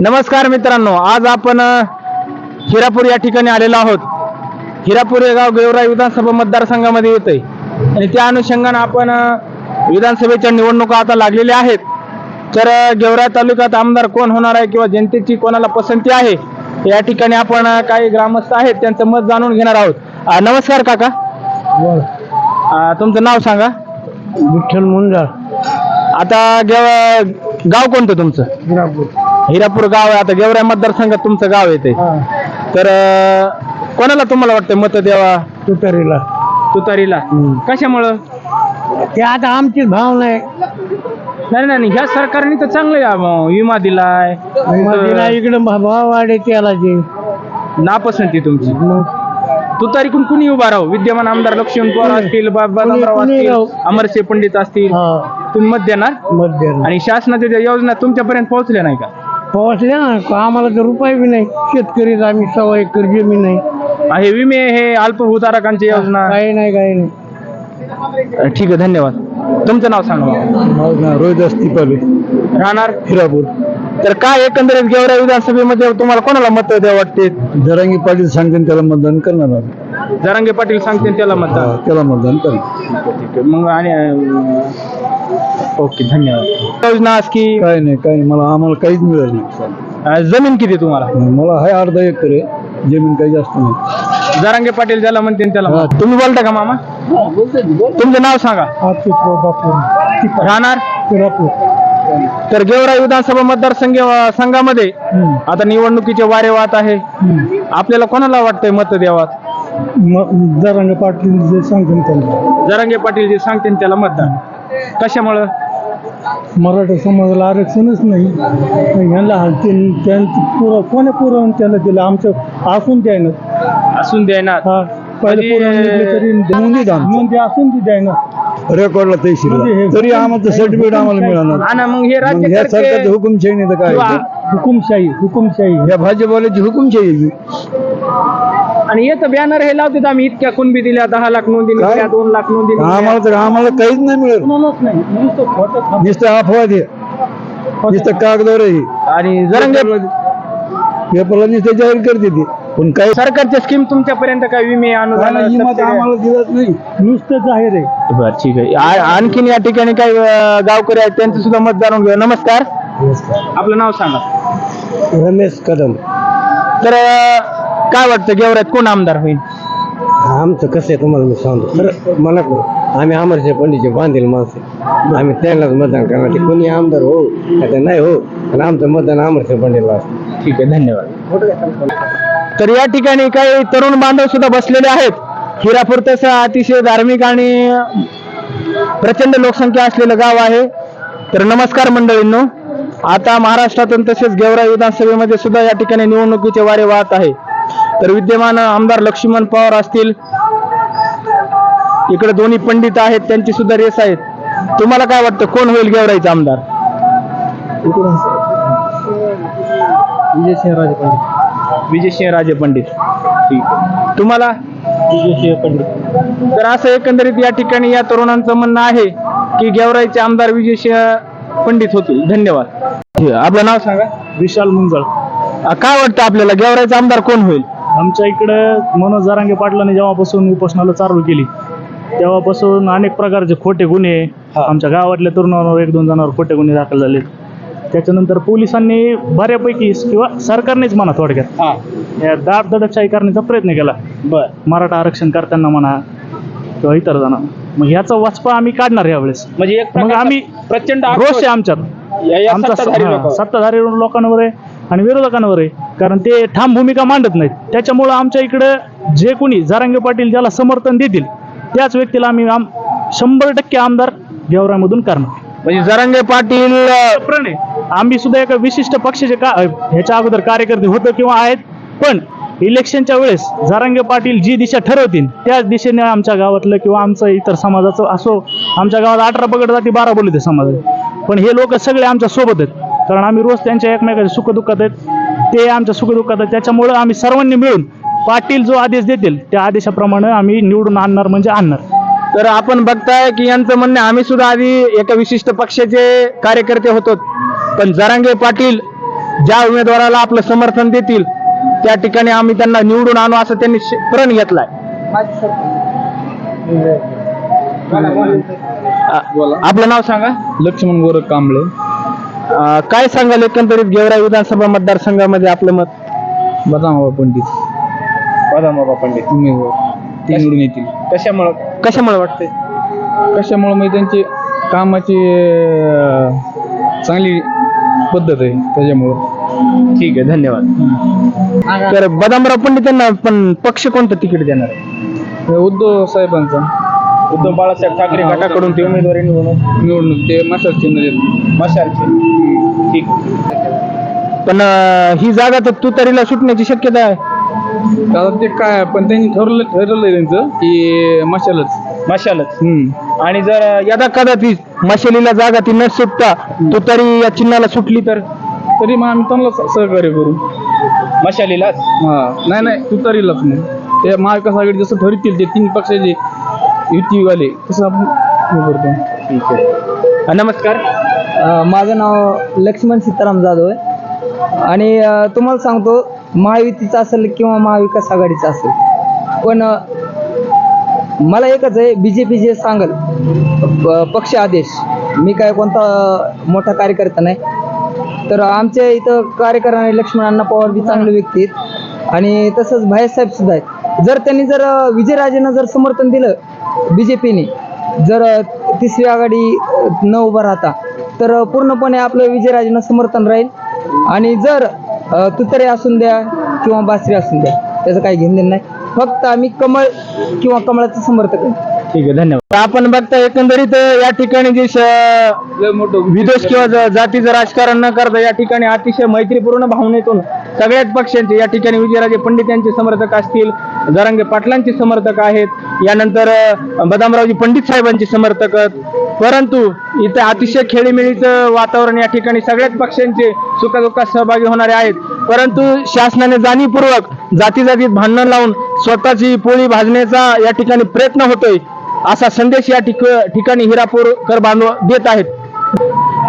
नमस्कार मित्रांनो आज आपण हिरापूर या ठिकाणी आलेलो आहोत. हिरापूर हे गाव गेवराई विधानसभा मतदारसंघामध्ये येते आणि त्या अनुषंगानं आपण विधानसभेच्या निवडणुका आता लागलेल्या आहेत. तर गेवराई तालुक्यात आमदार कोण होणार आहे किंवा जनतेची कोणाला पसंती आहे या ठिकाणी आपण काही ग्रामस्थ आहेत त्यांचं मत जाणून घेणार आहोत. नमस्कार काका. तुमचं नाव सांगा. विठ्ठल मुंजाळ. आता गेव गाव कोणतं तुमचं? हिरापूर गाव आहे. आता गेवराई मतदारसंघात तुमचं गाव येते. तर अं, कोणाला तुम्हाला वाटतं मत द्यावा? तुतारीला. तुतारीला. कशामुळं? ते आता आमची भावना आहे. नाही नाही नाही, ह्या सरकारने तर चांगलं आहे, अं, विमा दिलाय. मधीला इकडं भाव वाढे त्याला जे नापसंती तुमची. मग? तुतारीकडून कुणी उभा राहू विद्यमान आमदार लक्ष्मण पवार कुणी- असतील कुणी असतील राहू. अमरशे पंडित असतील. हा. तुम्ही मत देणार? मध्य आणि शासनाच्या ज्या योजना तुमच्यापर्यंत पोहोचल्या नाही का? पोहोचल्या ना आम्हाला तर रुपये बी नाही. शेतकरीच आम्ही सव्वा एकर जमीन नाही. हे विमे हे अल्पभूधारकांची योजना? काही नाही काही नाही. ठीक आहे धन्यवाद. तुमचं नाव सांगा. रोहिदास तिपाले. राहणार? हिरापूर. तर काय एकंदरीत गेवराई विधानसभेमध्ये तुम्हाला कोणाला मत द्या वाटते जरांगी पाटील सांगते त्याला मतदान करणार आहोत. जरांगे पाटील सांगते त्याला मतदान. त्याला मतदान करणार. मग आणि अं, ओके धन्यवाद. योजना की काय नाही काय नाही. मला आम्हाला काहीच मिळालं नाही. अं, जमीन किती तुम्हाला? मला हाय अर्धा एकर आहे. जमीन काही जास्त नाही. जरांगे पाटील ज्याला म्हणते त्याला. तुम्ही बोलता का मामा? तुमचं नाव सांगा. राहणार? तर गेवराई विधानसभा मतदारसंघ संघामध्ये आता निवडणुकीचे वारे वाहत आहे. आपल्याला कोणाला वाटतंय मत द्यावा? जरांगे पाटील जे सांगते त्यांना. जरांगे पाटील जे सांगते त्याला मतदान कशामुळं? मराठा समाजाला आरक्षणच नाही. ह्यांना हालते त्यांचं पुरं कोणी पुरवून त्यांना दिलं? आमचं असून द्यायना असून देणार हा पहिले म्हणजे- पुरवून दिले तरी नोंदी नोंदी असून ती द्यायना रेकॉर्डला म्हणजे तहसील हे- तरी आमचं सर्टिफिकेट आम्हाला मिळणार ना मग हे ह्या सरकारचं हुकुमशाही नाही तर काय हुकुमशाही हुकुमशाही? या भाजपवाल्याची हुकुमशाही ही. आणि येतं बॅनर हे लावतात आम्ही इतक्या कुणबी दिल्या दहा लाख नोंदी दोन लाख नोंदी. आम्हाला तर आम्हाला काहीच नाही मिळत. नुसतं अफवा ते नुसतं कागदावर आहे. आणि जरंगे पेपरला नुसतं जाहीर करते ते. पण काही सरकारच्या स्कीम तुमच्यापर्यंत काय विमे अनुदान सबसिडी? आम्हाला दिलत नाही. नुसतं जाहीर आहे. बरं ठीक आहे. आ- आणखीन या ठिकाणी काही अं, गावकरी आहेत त्यांचं सुद्धा मत जाणून घेऊ. नमस्कार. आपलं नाव सांगा. रमेश कदम. तर अं, काय वाटतं गेवरात कोण आमदार होईल? आमचं कसं आहे तुम्हाला मी सांगतो. खरं मला आम्ही अमरशे पंडितचे बांधील माणसं आम्ही त्यांनाच मतदान करणार ते कोणी आमदार हो आता नाही हो पण आमचं मतदान अमरशे पंडितला असतं. ठीक आहे धन्यवाद. तर या ठिकाणी काही तरुण बांधव सुद्धा बसलेले आहेत. हिरापूर तसं अतिशय धार्मिक आणि प्रचंड लोकसंख्या असलेलं गाव आहे. तर नमस्कार मंडळींनो आता महाराष्ट्रातून तसेच गेवराई विधानसभेमध्ये सुद्धा या ठिकाणी निवडणुकीचे वारे वाहत आहे. तर विद्यमान आमदार लक्ष्मण पवार असतील इकडे दोन्ही पंडित आहेत त्यांची सुद्धा रेस आहेत तुम्हाला काय वाटतं कोण होईल गेवराईचा आमदार? विजयसिंहराजे पंडित विजयसिंह राजे पंडित. ठीक. तुम्हाला? विजयसिंह पंडित. तर असं एकंदरीत या ठिकाणी या तरुणांचं म्हणणं आहे की गेवराईचे आमदार विजयसिंह पंडित होतील. धन्यवाद. आपलं नाव सांगा. विशाल मुंजळ. काय वाटतं आपल्याला? गेवराईचा आमदार कोण होईल? आमच्या इकडं मनोज जारांगे पाटलांनी जेव्हापासून उपोषणाला चालू केली तेव्हापासून अनेक प्रकारचे खोटे गुन्हे आमच्या गावातल्या तरुणांवर एक दोन जणांवर खोटे गुन्हे दाखल झाले त्याच्यानंतर पोलिसांनी बऱ्यापैकी किंवा सरकारनेच म्हणा थोडक्यात हा. या दाब दडपशाही करण्याचा प्रयत्न केला. बर. मराठा आरक्षण करताना म्हणा किंवा इतर जण. मग ह्याचा वाचपा आम्ही काढणार यावेळेस. म्हणजे एक मग प्रकारचा आम्ही प्रचंड रोष आहे आक्रोश आमच्यात. या- या आमचा सत्ताधारी हा, लोकांवर. सत्ताधारी लोकांवर आहे आणि विरोधकांवर आहे. कारण ते ठाम भूमिका मांडत नाहीत. त्याच्यामुळं आमच्या इकडं जे कोणी जारांगे पाटील ज्याला समर्थन देतील त्याच व्यक्तीला आम्ही आम शंभर टक्के आमदार गेवरामधून करणार. म्हणजे जरांगे पाटील अ, प्रण आहे. आम्ही सुद्धा एका विशिष्ट पक्षाचे का ह्याच्या अगोदर कार्यकर्ते होतो किंवा आहेत पण इलेक्शनच्या वेळेस जारांगे पाटील जी दिशा ठरवतील त्याच दिशेने आमच्या गावातलं किंवा आमचं इतर समाजाचं असो आमच्या गावात अठरा पगड जाती बारा बोलते समाज. पण हे लोक सगळे आमच्यासोबत आहेत. कारण आम्ही रोज त्यांच्या एकमेकाच्या सुखदुःखात आहेत. ते आमच्या सुखदुःखात आहेत. त्याच्यामुळं आम्ही सर्वांनी मिळून पाटील जो आदेश देतील त्या आदेशाप्रमाणे आम्ही निवडून आणणार म्हणजे आणणार. तर आपण बघताय की यांचं म्हणणं आम्ही सुद्धा आधी एका विशिष्ट पक्षाचे कार्यकर्ते होतो. पण जरांगे पाटील ज्या उमेदवाराला आपलं समर्थन देतील त्या ठिकाणी आम्ही त्यांना निवडून आणू असं त्यांनी प्रण घेतलाय. आपलं नाव सांगा. लक्ष्मण गोरख कांबळे. काय सांगाल एकंदरीत गेवराई विधानसभा मतदारसंघामध्ये आपलं मत? बदामाबा पंडित. बदामाबा पंडित. उमेदवार ते निवडून येतील. कशामुळं कशामुळे वाटतंय? कशामुळे म्हणजे त्यांची कामाची अं, चांगली पद्धत आहे त्याच्यामुळं. ठीक आहे धन्यवाद. तर बदामराव पंडित यांना पण पक्ष कोणतं तिकीट देणार आहे? उद्धव साहेबांचा. उद्धव बाळासाहेब ठाकरे गटाकडून ते उमेदवारी निवडून निवडणूक ते मशाल चिन्ह देत मशालचे ठीक. पण ही जागा तर तुतारीला सुटण्याची शक्यता आहे. ते काय पण त्यांनी ठरवलं ठरवलंय त्यांचं की मशालच. मशालच. हम्म. आणि जर यदा कदाचित मशालीला जागा ती न सुटता तुतारी या चिन्हाला सुटली तर? तरी मग आम्ही त्यांना स- सहकार्य करू. मशालीलाच? हा. नाही नाही तुतारीलाच मग. ते महाविकास आघाडी जसं ठरतील ते तीन पक्षाचे युतीवाले तसं आपण हे करतो. ठीक आहे. नमस्कार. अ, माझं नाव लक्ष्मण सीताराम जाधव आहे. आणि अ, तुम्हाला सांगतो महायुतीचं असेल किंवा महाविकास आघाडीचं असेल. पण अ, मला एकच आहे बी जे पी जे सांगल पक्ष आदेश. मी काय कोणता मोठा कार्यकर्ता नाही. तर आमच्या इथं कार्यकर्ता लक्ष्मण अण्णा पवार बी चांगले व्यक्ती आहेत. आणि तसंच भाईसाहेब सुद्धा आहेत. जर त्यांनी जर विजयराजेंना जर समर्थन दिलं बी जे पीने जर तिसरी आघाडी न उभा राहता तर पूर्णपणे आपलं विजयराजेंना समर्थन राहील. आणि जर तुतरे असून द्या किंवा बासरी असून द्या त्याचं काही घेणं नाही. फक्त आम्ही कमळ किंवा कमळाचं समर्थक आहे. ठीक आहे धन्यवाद. आपण बघता एकंदरीत या ठिकाणी जे विदेश किंवा ज- जातीचं राजकारण न करता या ठिकाणी अतिशय मैत्रीपूर्ण भावनेतून सगळ्याच पक्षांचे या ठिकाणी विजयराजे पंडित यांचे समर्थक असतील जरांगे पाटलांचे समर्थक आहेत यानंतर अ, बदामरावजी पंडित साहेबांचे समर्थक आहेत. परंतु इथं अतिशय खेळीमेळीचं वातावरण या ठिकाणी सगळ्याच पक्षांचे सुखादुःखात सहभागी होणारे आहेत. परंतु शासनाने जाणीवपूर्वक जाती जातीत भांडण लावून स्वतःची पोळी भाजण्याचा या ठिकाणी प्रयत्न होतोय असा संदेश या ठिकाणी हिरापूरकर बांधव देत आहेत.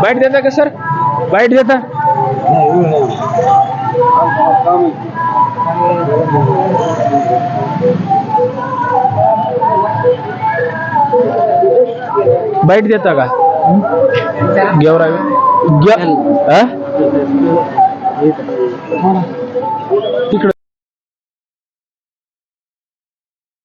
बाईट देता का सर? बाईट देता? बाईट देता का? गेवरावी गे- हा? तिकडं